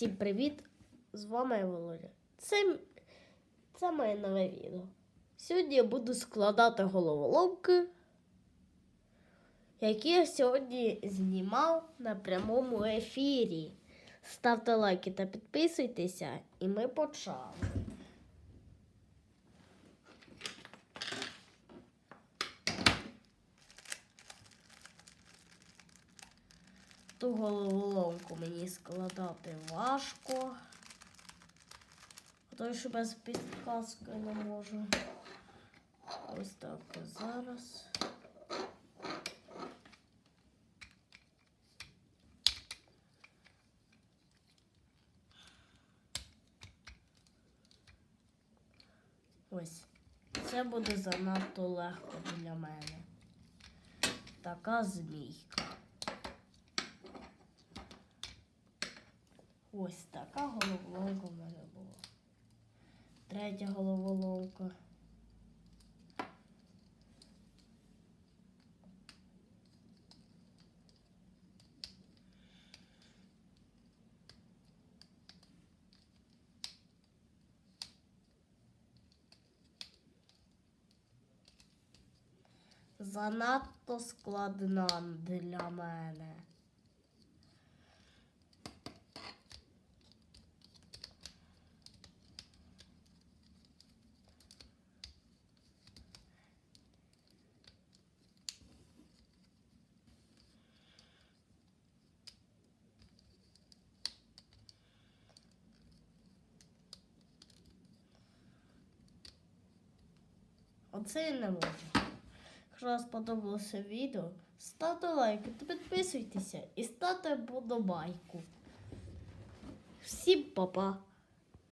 Всім привіт! З вами Володя. Це, це моє нове відео. Сьогодні я буду складати головоломки, які я сьогодні знімав на прямому ефірі. Ставте лайки та підписуйтеся, і ми почали. Ту головоломку мені складати важко. Тому що без підказки не можу. Ось так зараз. Ось. Це буде занадто легко для мене. Така змійка. Ось така головоломка в мене була. Третя головоломка. Занадто складна для мене. Оце я не можу. Якщо вам сподобалося відео, ставте лайки та підписуйтеся і ставте подобайку. Всім па-па!